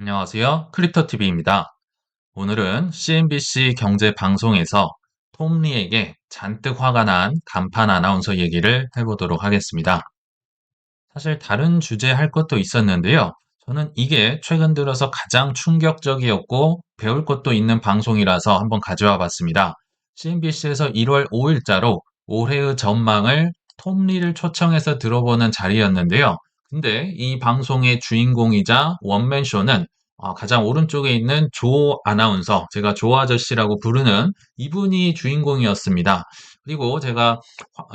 안녕하세요. 크립토TV입니다. 오늘은 CNBC 경제 방송에서 톰 리에게 잔뜩 화가 난 간판 아나운서 얘기를 해보도록 하겠습니다. 사실 다른 주제 할 것도 있었는데요. 저는 이게 최근 들어서 가장 충격적이었고 배울 것도 있는 방송이라서 한번 가져와 봤습니다. CNBC에서 1월 5일자로 올해의 전망을 톰 리를 초청해서 들어보는 자리였는데요. 근데 이 방송의 주인공이자 원맨쇼는 어, 가장 오른쪽에 있는 조 아나운서, 제가 조 아저씨라고 부르는 이분이 주인공이었습니다. 그리고 제가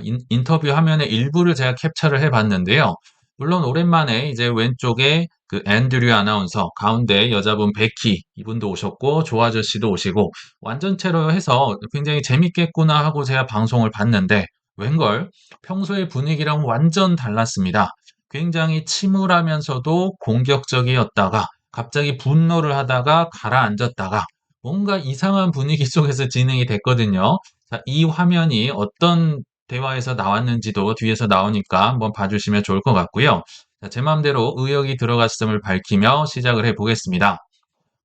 인, 인터뷰 화면의 일부를 제가 캡처를 해봤는데요. 물론 오랜만에 이제 왼쪽에 그 앤드류 아나운서, 가운데 여자분 베키 이분도 오셨고 조 아저씨도 오시고 완전체로 해서 굉장히 재밌겠구나 하고 제가 방송을 봤는데 웬걸 평소의 분위기랑 완전 달랐습니다. 굉장히 침울하면서도 공격적이었다가 갑자기 분노를 하다가 가라앉았다가 뭔가 이상한 분위기 속에서 진행이 됐거든요. 자, 이 화면이 어떤 대화에서 나왔는지도 뒤에서 나오니까 한번 봐주시면 좋을 것 같고요. 자, 제 마음대로 의욕이 들어갔음을 밝히며 시작을 해보겠습니다.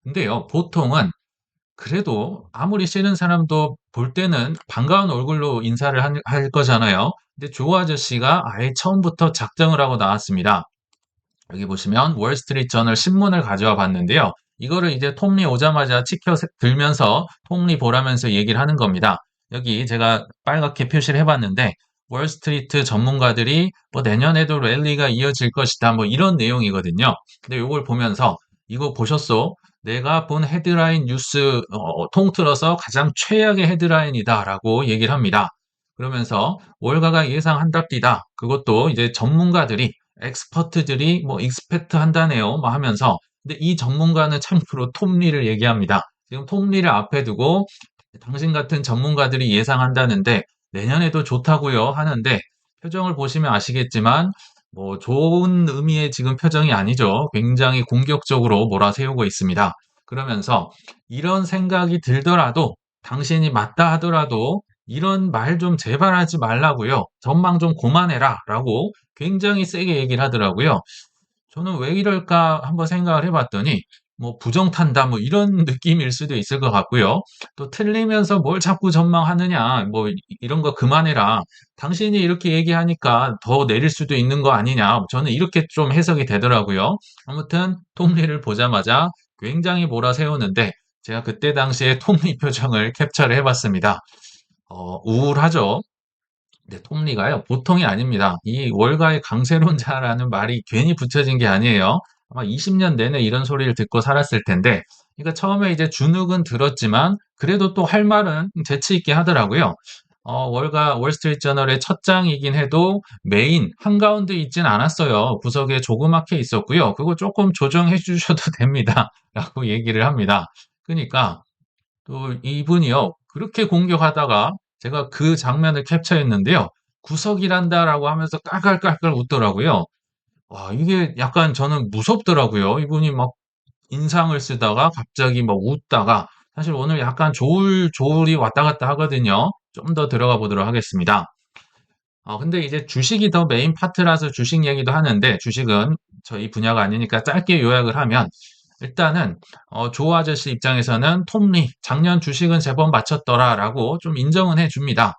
근데요, 보통은 그래도 아무리 싫은 사람도 볼 때는 반가운 얼굴로 인사를 할, 할 거잖아요. 근데 조 아저씨가 아예 처음부터 작정을 하고 나왔습니다. 여기 보시면 월스트리트 저널 신문을 가져와 봤는데요. 이거를 이제 톰리 오자마자 치켜 들면서 톰리 보라면서 얘기를 하는 겁니다. 여기 제가 빨갛게 표시를 해봤는데 월스트리트 전문가들이 뭐 내년에도 랠리가 이어질 것이다 뭐 이런 내용이거든요. 근데 이걸 보면서 이거 보셨어? 내가 본 헤드라인 뉴스 어, 통틀어서 가장 최악의 헤드라인이다라고 얘기를 합니다. 그러면서 월가가 예상한답니다. 그것도 이제 전문가들이 엑스퍼트들이 뭐 익스펙트 한다네요. 뭐 하면서 근데 이 전문가는 참고로 톰리를 얘기합니다. 지금 톰리를 앞에 두고 당신 같은 전문가들이 예상한다는데 내년에도 좋다고요 하는데 표정을 보시면 아시겠지만 뭐 좋은 의미의 지금 표정이 아니죠. 굉장히 공격적으로 몰아세우고 있습니다. 그러면서 이런 생각이 들더라도 당신이 맞다 하더라도 이런 말 좀 제발 하지 말라고요. 전망 좀 그만해라 라고 굉장히 세게 얘기를 하더라고요. 저는 왜 이럴까 한번 생각을 해봤더니 뭐 부정탄다 뭐 이런 느낌일 수도 있을 것 같고요. 또 틀리면서 뭘 자꾸 전망하느냐 뭐 이런 거 그만해라. 당신이 이렇게 얘기하니까 더 내릴 수도 있는 거 아니냐. 저는 이렇게 좀 해석이 되더라고요. 아무튼 톰리를 보자마자 굉장히 몰아 세우는데 제가 그때 당시에 톰리 표정을 캡처를 해봤습니다. 어, 우울하죠. 네, 톱니가요. 보통이 아닙니다. 이 월가의 강세론자라는 말이 괜히 붙여진 게 아니에요. 아마 20년 내내 이런 소리를 듣고 살았을 텐데, 그러니까 처음에 이제 주눅은 들었지만, 그래도 또 할 말은 재치 있게 하더라고요. 어, 월가 월스트리트 저널의 첫 장이긴 해도 메인 한가운데 있진 않았어요. 구석에 조그맣게 있었고요. 그거 조금 조정해 주셔도 됩니다. 라고 얘기를 합니다. 그러니까 또 이분이요. 그렇게 공격하다가 제가 그 장면을 캡처했는데요. 구석이란다라고 하면서 깔깔깔깔 웃더라고요. 와, 이게 약간 저는 무섭더라고요. 이분이 막 인상을 쓰다가 갑자기 막 웃다가 사실 오늘 약간 조울, 조울이 왔다 갔다 하거든요. 좀 더 들어가 보도록 하겠습니다. 어, 근데 이제 주식이 더 메인 파트라서 주식 얘기도 하는데 주식은 저희 분야가 아니니까 짧게 요약을 하면 일단은 어, 조 아저씨 입장에서는 톰리 작년 주식은 제법 맞췄더라라고 좀 인정은 해줍니다.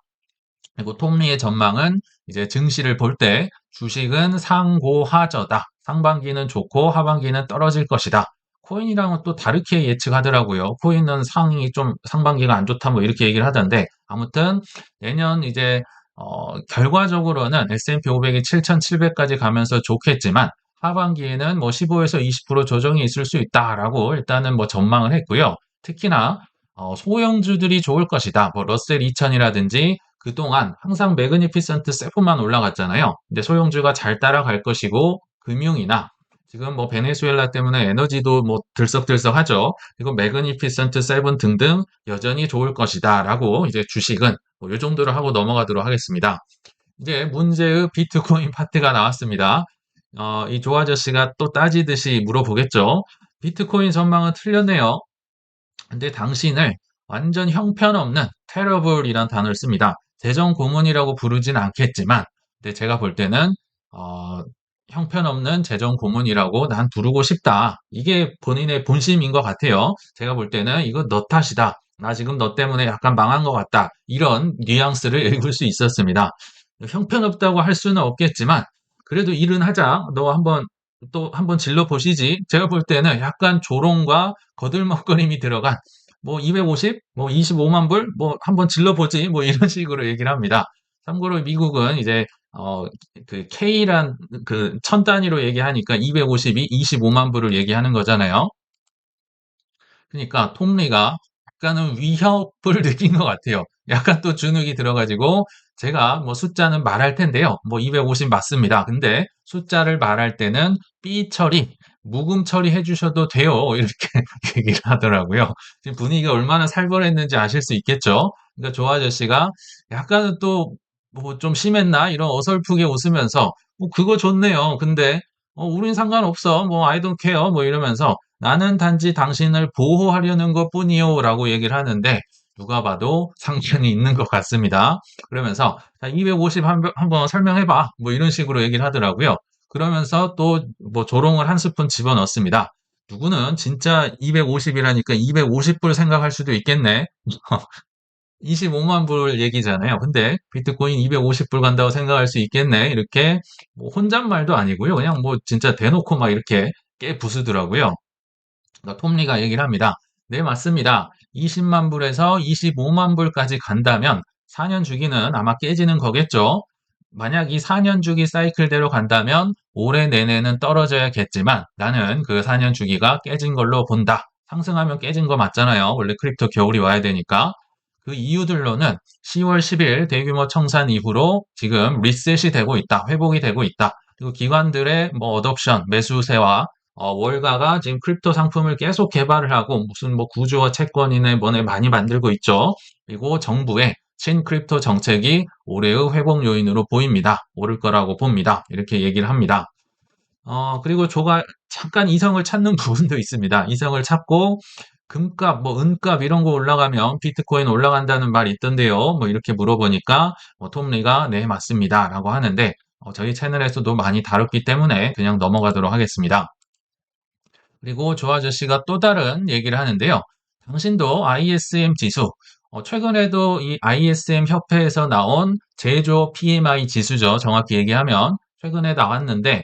그리고 톰리의 전망은 이제 증시를 볼 때 주식은 상고하저다. 상반기는 좋고 하반기는 떨어질 것이다. 코인이랑은 또 다르게 예측하더라고요. 코인은 상이 좀 상반기가 안 좋다 뭐 이렇게 얘기를 하던데 아무튼 내년 이제 어, 결과적으로는 S&P 500이 7,700까지 가면서 좋겠지만 하반기에는 뭐 15에서 20% 조정이 있을 수 있다라고 일단은 뭐 전망을 했고요. 특히나 어, 소형주들이 좋을 것이다. 뭐 러셀 2000이라든지 그동안 항상 매그니피센트 세프만 올라갔잖아요. 근데 소형주가 잘 따라갈 것이고 금융이나 지금 뭐 베네수엘라 때문에 에너지도 뭐 들썩들썩하죠. 그리고 매그니피센트 세븐 등등 여전히 좋을 것이다라고 이제 주식은 뭐이 정도로 하고 넘어가도록 하겠습니다. 이제 문제의 비트코인 파트가 나왔습니다. 어, 이 조 아저씨가 또 따지듯이 물어보겠죠. 비트코인 전망은 틀렸네요. 근데 당신을 완전 형편없는 테러블이란 단어를 씁니다. 재정 고문이라고 부르진 않겠지만, 근데 제가 볼 때는 어, 형편없는 재정 고문이라고 난 부르고 싶다. 이게 본인의 본심인 것 같아요. 제가 볼 때는 이거 너 탓이다. 나 지금 너 때문에 약간 망한 것 같다. 이런 뉘앙스를 읽을 수 있었습니다. 형편없다고 할 수는 없겠지만 그래도 일은 하자. 너 한번 또 한번 질러 보시지. 제가 볼 때는 약간 조롱과 거들먹거림이 들어간 뭐 250, 뭐 25만 불, 뭐 한번 질러 보지. 뭐 이런 식으로 얘기를 합니다. 참고로 미국은 이제 어, 그 K란 그 천 단위로 얘기하니까 250이 25만 불을 얘기하는 거잖아요. 그러니까 톰리가 약간은 위협을 느낀 것 같아요. 약간 또 주눅이 들어가지고 제가 뭐 숫자는 말할 텐데요. 뭐 250 맞습니다. 근데 숫자를 말할 때는 삐 처리, 묵음 처리해 주셔도 돼요. 이렇게 얘기를 하더라고요. 지금 분위기가 얼마나 살벌했는지 아실 수 있겠죠. 그러니까 조 아저씨가 약간은 또 뭐 좀 심했나 이런 어설프게 웃으면서 뭐 그거 좋네요. 근데 어, 우린 상관없어. 뭐 I don't care. 뭐 이러면서 나는 단지 당신을 보호하려는 것 뿐이요. 라고 얘기를 하는데 누가 봐도 상관이 있는 것 같습니다. 그러면서 자, 250 한번, 한번 설명해봐. 뭐 이런 식으로 얘기를 하더라고요. 그러면서 또 뭐 조롱을 한 스푼 집어넣습니다. 누구는 진짜 250이라니까 250불 생각할 수도 있겠네. 25만 불 얘기잖아요. 근데 비트코인 250불 간다고 생각할 수 있겠네. 이렇게 뭐 혼잣말도 아니고요. 그냥 뭐 진짜 대놓고 막 이렇게 깨 부수더라고요. 그러니까 톰리가 얘기를 합니다. 네, 맞습니다. 20만 불에서 25만 불까지 간다면 4년 주기는 아마 깨지는 거겠죠. 만약 이 4년 주기 사이클대로 간다면 올해 내내는 떨어져야겠지만 나는 그 4년 주기가 깨진 걸로 본다. 상승하면 깨진 거 맞잖아요. 원래 크립토 겨울이 와야 되니까. 그 이유들로는 10월 10일 대규모 청산 이후로 지금 리셋이 되고 있다. 회복이 되고 있다. 그리고 기관들의 뭐 어덥션, 매수세와 어, 월가가 지금 크립토 상품을 계속 개발을 하고 무슨 뭐 구조와 채권이네 뭐네 많이 만들고 있죠. 그리고 정부의 친크립토 정책이 올해의 회복 요인으로 보입니다. 오를 거라고 봅니다. 이렇게 얘기를 합니다. 어, 그리고 조가 잠깐 이성을 찾는 부분도 있습니다. 이성을 찾고 금값, 뭐 은값 이런 거 올라가면 비트코인 올라간다는 말이 있던데요. 뭐 이렇게 물어보니까 뭐 톰리가 네 맞습니다 라고 하는데 어, 저희 채널에서도 많이 다뤘기 때문에 그냥 넘어가도록 하겠습니다. 그리고 조 아저씨가 또 다른 얘기를 하는데요. 당신도 ISM 지수, 어, 최근에도 이 ISM 협회에서 나온 제조 PMI 지수죠. 정확히 얘기하면 최근에 나왔는데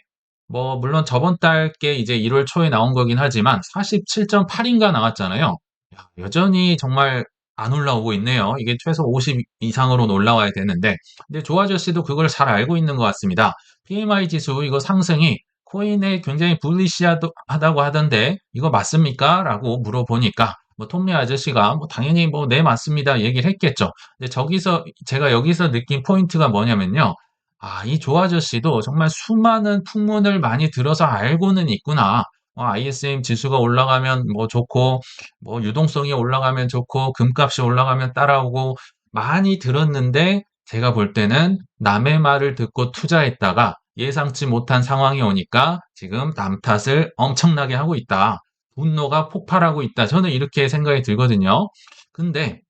뭐 물론 저번 달께 이제 1월 초에 나온 거긴 하지만 47.8인가 나왔잖아요. 야, 여전히 정말 안 올라오고 있네요. 이게 최소 50 이상으로는 올라와야 되는데 근데 조 아저씨도 그걸 잘 알고 있는 것 같습니다. PMI 지수 이거 상승이 코인에 굉장히 불리시하다고 하던데 이거 맞습니까? 라고 물어보니까 뭐 톰리 아저씨가 뭐 당연히 뭐 네 맞습니다 얘기를 했겠죠. 근데 저기서 제가 여기서 느낀 포인트가 뭐냐면요. 아, 이 조 아저씨도 정말 수많은 풍문을 많이 들어서 알고는 있구나. 어, ISM 지수가 올라가면 뭐 좋고, 뭐 유동성이 올라가면 좋고, 금값이 올라가면 따라오고, 많이 들었는데, 제가 볼 때는 남의 말을 듣고 투자했다가 예상치 못한 상황이 오니까 지금 남 탓을 엄청나게 하고 있다. 분노가 폭발하고 있다. 저는 이렇게 생각이 들거든요. 근데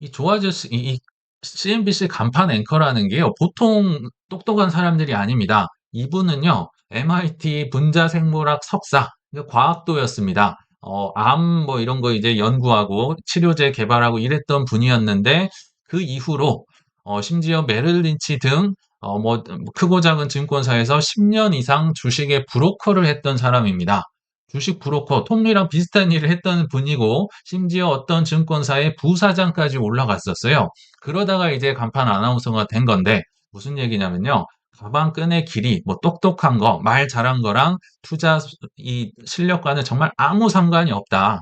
이 조 아저씨, 이, 이 CNBC 간판 앵커라는 게요, 보통 똑똑한 사람들이 아닙니다. 이분은요, MIT 분자 생물학 석사, 그러니까 과학도였습니다. 어, 암 뭐 이런 거 이제 연구하고 치료제 개발하고 이랬던 분이었는데 그 이후로 어, 심지어 메릴 린치 등 어, 뭐 크고 작은 증권사에서 10년 이상 주식의 브로커를 했던 사람입니다. 주식 브로커, 톰리랑 비슷한 일을 했던 분이고, 심지어 어떤 증권사의 부사장까지 올라갔었어요. 그러다가 이제 간판 아나운서가 된 건데, 무슨 얘기냐면요. 가방끈의 길이, 뭐 똑똑한 거, 말 잘한 거랑 투자 이 실력과는 정말 아무 상관이 없다.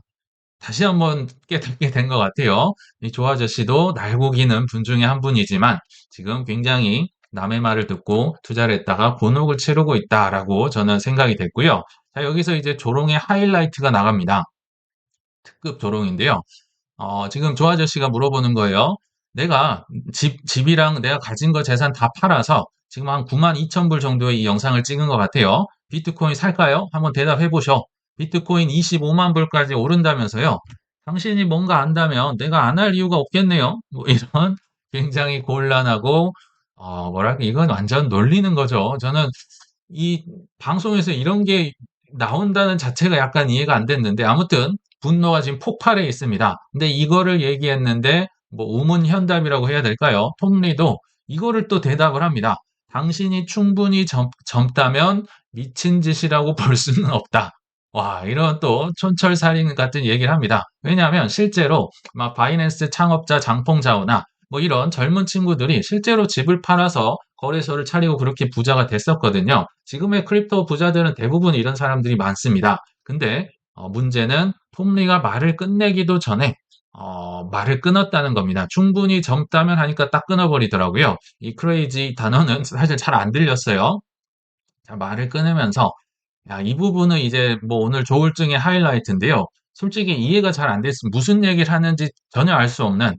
다시 한번 깨닫게 된 것 같아요. 이 조 아저 씨도 날고기는 분 중에 한 분이지만, 지금 굉장히 남의 말을 듣고 투자를 했다가 곤혹을 치르고 있다라고 저는 생각이 됐고요. 자, 여기서 이제 조롱의 하이라이트가 나갑니다. 특급 조롱인데요. 어, 지금 조 아저씨가 물어보는 거예요. 내가 집, 집이랑 내가 가진 거 재산 다 팔아서 지금 한 9만 2천 불 정도의 이 영상을 찍은 것 같아요. 비트코인 살까요? 한번 대답해 보셔. 비트코인 25만 불까지 오른다면서요. 당신이 뭔가 안다면 내가 안 할 이유가 없겠네요. 뭐 이런 굉장히 곤란하고 어, 뭐랄까, 이건 완전 놀리는 거죠. 저는 이 방송에서 이런 게 나온다는 자체가 약간 이해가 안 됐는데, 아무튼 분노가 지금 폭발해 있습니다. 근데 이거를 얘기했는데, 뭐 우문 현답이라고 해야 될까요? 톰리도 이거를 또 대답을 합니다. 당신이 충분히 젊, 젊다면 미친 짓이라고 볼 수는 없다. 와, 이런 또 촌철살인 같은 얘기를 합니다. 왜냐하면 실제로 막 바이낸스 창업자 장펑자오나 뭐 이런 젊은 친구들이 실제로 집을 팔아서 거래소를 차리고 그렇게 부자가 됐었거든요. 지금의 크립토 부자들은 대부분 이런 사람들이 많습니다. 근데 어, 문제는 톰리가 말을 끝내기도 전에 어, 말을 끊었다는 겁니다. 충분히 젊다면 하니까 딱 끊어버리더라고요. 이 크레이지 단어는 사실 잘 안 들렸어요. 자, 말을 끊으면서 야, 이 부분은 이제 뭐 오늘 조울증의 하이라이트인데요. 솔직히 이해가 잘 안 됐으면 무슨 얘기를 하는지 전혀 알 수 없는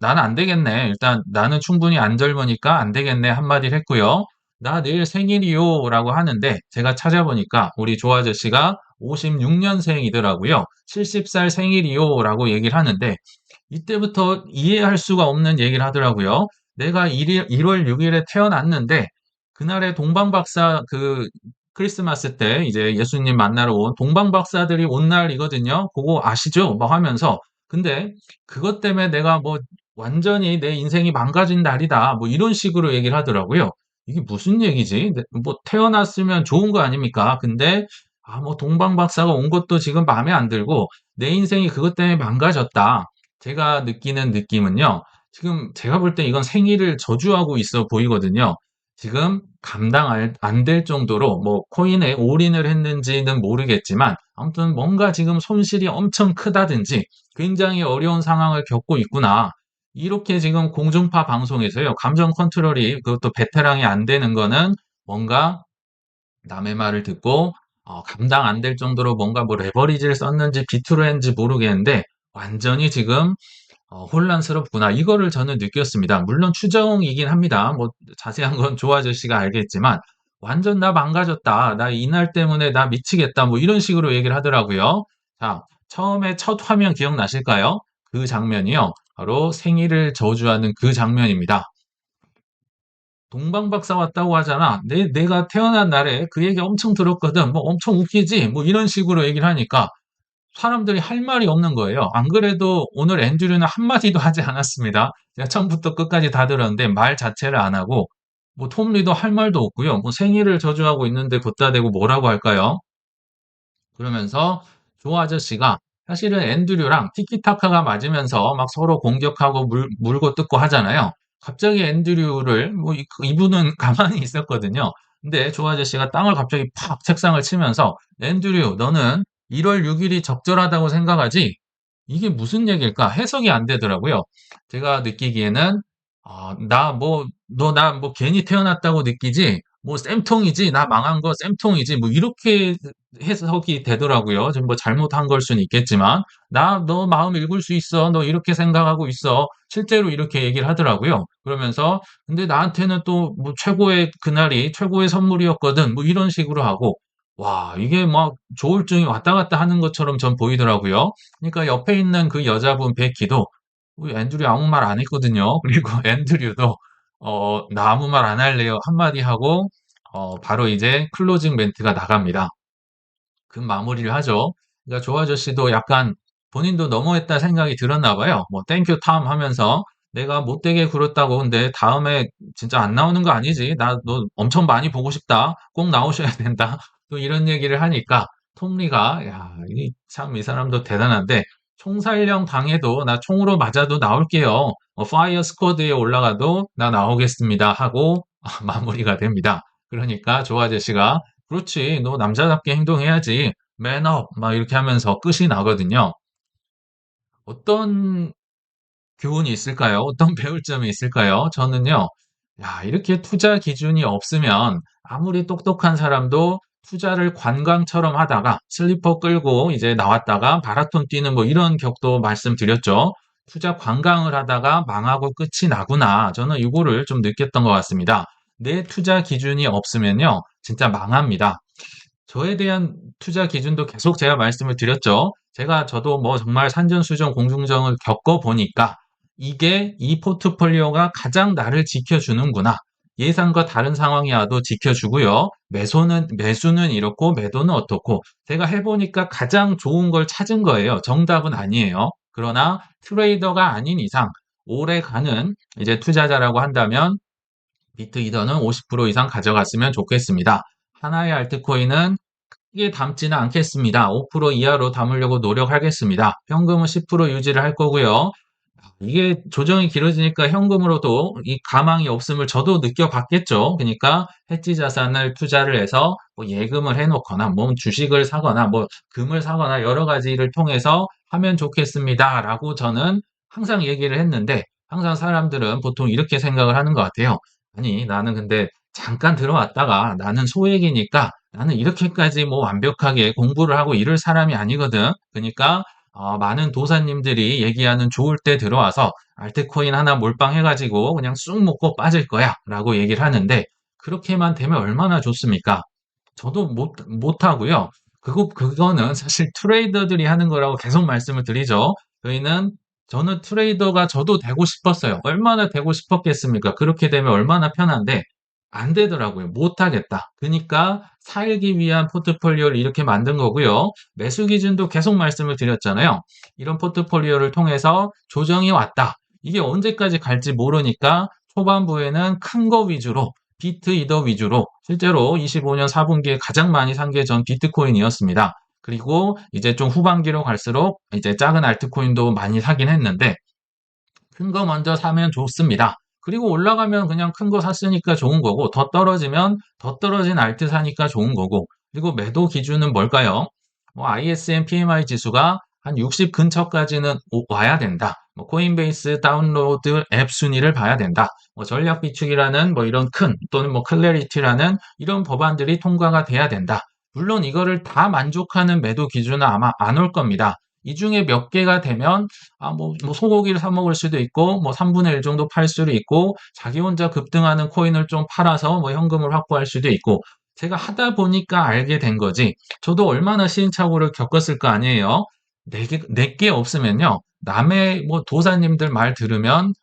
나는 안 되겠네. 일단 나는 충분히 안 젊으니까 안 되겠네 한마디를 했고요. 나 내일 생일이요 라고 하는데 제가 찾아보니까 우리 조 아저씨가 56년생이더라고요. 70살 생일이요 라고 얘기를 하는데 이때부터 이해할 수가 없는 얘기를 하더라고요. 내가 1월 6일에 태어났는데 그날에 동방박사 그 크리스마스 때 이제 예수님 만나러 온 동방박사들이 온 날이거든요. 그거 아시죠? 막 하면서 근데 그것 때문에 내가 뭐 완전히 내 인생이 망가진 날이다. 뭐 이런 식으로 얘기를 하더라고요. 이게 무슨 얘기지? 네, 뭐 태어났으면 좋은 거 아닙니까? 근데 아, 뭐 동방 박사가 온 것도 지금 마음에 안 들고 내 인생이 그것 때문에 망가졌다. 제가 느끼는 느낌은요. 지금 제가 볼 때 이건 생일을 저주하고 있어 보이거든요. 지금 감당 안 될 정도로 뭐 코인에 올인을 했는지는 모르겠지만 아무튼 뭔가 지금 손실이 엄청 크다든지 굉장히 어려운 상황을 겪고 있구나. 이렇게 지금 공중파 방송에서요. 감정 컨트롤이 그것도 베테랑이 안 되는 거는 뭔가 남의 말을 듣고 어, 감당 안 될 정도로 뭔가 뭐 레버리지를 썼는지 비트로 했는지 모르겠는데 완전히 지금 어, 혼란스럽구나. 이거를 저는 느꼈습니다. 물론 추정이긴 합니다. 뭐 자세한 건 조 아저 씨가 알겠지만 완전 나 망가졌다. 나 이날 때문에 나 미치겠다. 뭐 이런 식으로 얘기를 하더라고요. 자, 처음에 첫 화면 기억나실까요? 그 장면이요. 바로 생일을 저주하는 그 장면입니다. 동방박사 왔다고 하잖아. 내, 내가 태어난 날에 그 얘기 엄청 들었거든. 뭐 엄청 웃기지? 뭐 이런 식으로 얘기를 하니까 사람들이 할 말이 없는 거예요. 안 그래도 오늘 앤드류는 한마디도 하지 않았습니다. 제가 처음부터 끝까지 다 들었는데 말 자체를 안 하고 뭐 톰리도 할 말도 없고요. 뭐 생일을 저주하고 있는데 걷다 대고 뭐라고 할까요? 그러면서 조 아저씨가 사실은 앤드류랑 티키타카가 맞으면서 막 서로 공격하고 물, 물고 뜯고 하잖아요. 갑자기 앤드류를 뭐 이, 이분은 가만히 있었거든요. 근데 조 아저씨가 땅을 갑자기 팍 책상을 치면서 앤드류 너는 1월 6일이 적절하다고 생각하지? 이게 무슨 얘기일까? 해석이 안 되더라고요. 제가 느끼기에는 아, 나 뭐, 너 나 뭐 괜히 태어났다고 느끼지? 뭐 쌤통이지? 나 망한 거 쌤통이지? 뭐 이렇게 해석이 되더라고요. 좀 뭐 잘못한 걸 수는 있겠지만 나 너 마음 읽을 수 있어. 너 이렇게 생각하고 있어. 실제로 이렇게 얘기를 하더라고요. 그러면서 근데 나한테는 또 뭐 최고의 그날이 최고의 선물이었거든. 뭐 이런 식으로 하고 와, 이게 막 조울증이 왔다 갔다 하는 것처럼 전 보이더라고요. 그러니까 옆에 있는 그 여자분 베키도 우리 앤드류 아무 말 안 했거든요. 그리고 앤드류도 어, 나 아무 말 안 할래요. 한마디 하고 어, 바로 이제 클로징 멘트가 나갑니다. 그 마무리를 하죠. 그러니까 조 아저씨도 약간 본인도 너무했다 생각이 들었나 봐요. 뭐 땡큐 탐 하면서 내가 못되게 굴었다고 근데 다음에 진짜 안 나오는 거 아니지? 나 너 엄청 많이 보고 싶다. 꼭 나오셔야 된다. 또 이런 얘기를 하니까 톰리가 야, 참 이 사람도 대단한데 총살령 당해도 나 총으로 맞아도 나올게요. 어, 파이어 스쿼드에 올라가도 나 나오겠습니다. 하고 마무리가 됩니다. 그러니까 조 아저씨가 그렇지, 너 남자답게 행동해야지. 맨업 막 이렇게 하면서 끝이 나거든요. 어떤 교훈이 있을까요? 어떤 배울 점이 있을까요? 저는요, 야, 이렇게 투자 기준이 없으면 아무리 똑똑한 사람도 투자를 관광처럼 하다가 슬리퍼 끌고 이제 나왔다가 마라톤 뛰는 뭐 이런 격도 말씀드렸죠. 투자 관광을 하다가 망하고 끝이 나구나. 저는 이거를 좀 느꼈던 것 같습니다. 내 투자 기준이 없으면요. 진짜 망합니다. 저에 대한 투자 기준도 계속 제가 말씀을 드렸죠. 제가 저도 뭐 정말 산전수전 공중정을 겪어보니까 이게 이 포트폴리오가 가장 나를 지켜주는구나. 예상과 다른 상황이 와도 지켜주고요. 매수는, 매수는 이렇고 매도는 어떻고 제가 해보니까 가장 좋은 걸 찾은 거예요. 정답은 아니에요. 그러나 트레이더가 아닌 이상 오래 가는 이제 투자자라고 한다면 비트 이더는 50% 이상 가져갔으면 좋겠습니다. 하나의 알트코인은 크게 담지는 않겠습니다. 5% 이하로 담으려고 노력하겠습니다. 현금은 10% 유지를 할 거고요. 이게 조정이 길어지니까 현금으로도 이 가망이 없음을 저도 느껴봤겠죠. 그러니까 해지 자산을 투자를 해서 뭐 예금을 해놓거나 뭐 주식을 사거나 뭐 금을 사거나 여러 가지를 통해서 하면 좋겠습니다 라고 저는 항상 얘기를 했는데 항상 사람들은 보통 이렇게 생각을 하는 것 같아요. 아니 나는 근데 잠깐 들어왔다가 나는 소액이니까 나는 이렇게까지 뭐 완벽하게 공부를 하고 이럴 사람이 아니거든. 그러니까 어, 많은 도사님들이 얘기하는 좋을 때 들어와서 알트코인 하나 몰빵해가지고 그냥 쑥 먹고 빠질 거야 라고 얘기를 하는데 그렇게만 되면 얼마나 좋습니까? 저도 못, 못하고요. 그거, 그거는 사실 트레이더들이 하는 거라고 계속 말씀을 드리죠. 저희는, 저는 트레이더가 저도 되고 싶었어요. 얼마나 되고 싶었겠습니까? 그렇게 되면 얼마나 편한데, 안 되더라고요. 못하겠다. 그러니까 살기 위한 포트폴리오를 이렇게 만든 거고요. 매수 기준도 계속 말씀을 드렸잖아요. 이런 포트폴리오를 통해서 조정이 왔다. 이게 언제까지 갈지 모르니까 초반부에는 큰 거 위주로 비트 이더 위주로 실제로 25년 4분기에 가장 많이 산 게 전 비트코인이었습니다. 그리고 이제 좀 후반기로 갈수록 이제 작은 알트코인도 많이 사긴 했는데 큰 거 먼저 사면 좋습니다. 그리고 올라가면 그냥 큰 거 샀으니까 좋은 거고 더 떨어지면 더 떨어진 알트 사니까 좋은 거고 그리고 매도 기준은 뭘까요? 뭐 ISM PMI 지수가 한 60 근처까지는 와야 된다. 뭐 코인베이스 다운로드 앱 순위를 봐야 된다. 뭐 전략 비축이라는 뭐 이런 큰 또는 뭐 클래리티라는 이런 법안들이 통과가 돼야 된다. 물론 이거를 다 만족하는 매도 기준은 아마 안 올 겁니다. 이 중에 몇 개가 되면 아, 뭐, 뭐 소고기를 사 먹을 수도 있고 뭐 3분의 1 정도 팔 수도 있고 자기 혼자 급등하는 코인을 좀 팔아서 뭐 현금을 확보할 수도 있고 제가 하다 보니까 알게 된 거지 저도 얼마나 시행착오를 겪었을 거 아니에요. 내게 내게 없으면요. 남의 뭐 도사님들 말 들으면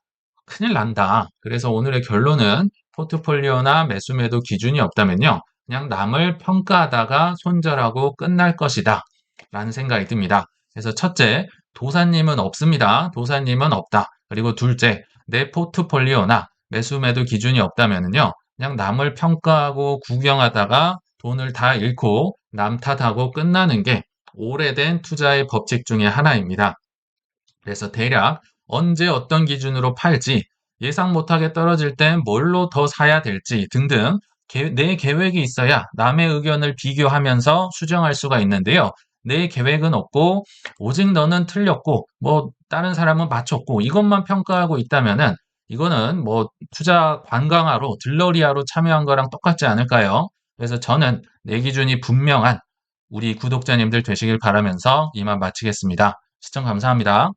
큰일 난다. 그래서 오늘의 결론은 포트폴리오나 매수 매도 기준이 없다면요. 그냥 남을 평가하다가 손절하고 끝날 것이다. 라는 생각이 듭니다. 그래서 첫째, 도사님은 없습니다. 도사님은 없다. 그리고 둘째, 내 포트폴리오나 매수 매도 기준이 없다면요. 그냥 남을 평가하고 구경하다가 돈을 다 잃고 남 탓하고 끝나는 게 오래된 투자의 법칙 중에 하나입니다. 그래서 대략 언제 어떤 기준으로 팔지 예상 못하게 떨어질 땐 뭘로 더 사야 될지 등등 내 계획이 있어야 남의 의견을 비교하면서 수정할 수가 있는데요. 내 계획은 없고 오직 너는 틀렸고 뭐 다른 사람은 맞췄고 이것만 평가하고 있다면은 이거는 뭐 투자 관광하러 들러리하러 참여한 거랑 똑같지 않을까요? 그래서 저는 내 기준이 분명한 우리 구독자님들 되시길 바라면서 이만 마치겠습니다. 시청 감사합니다.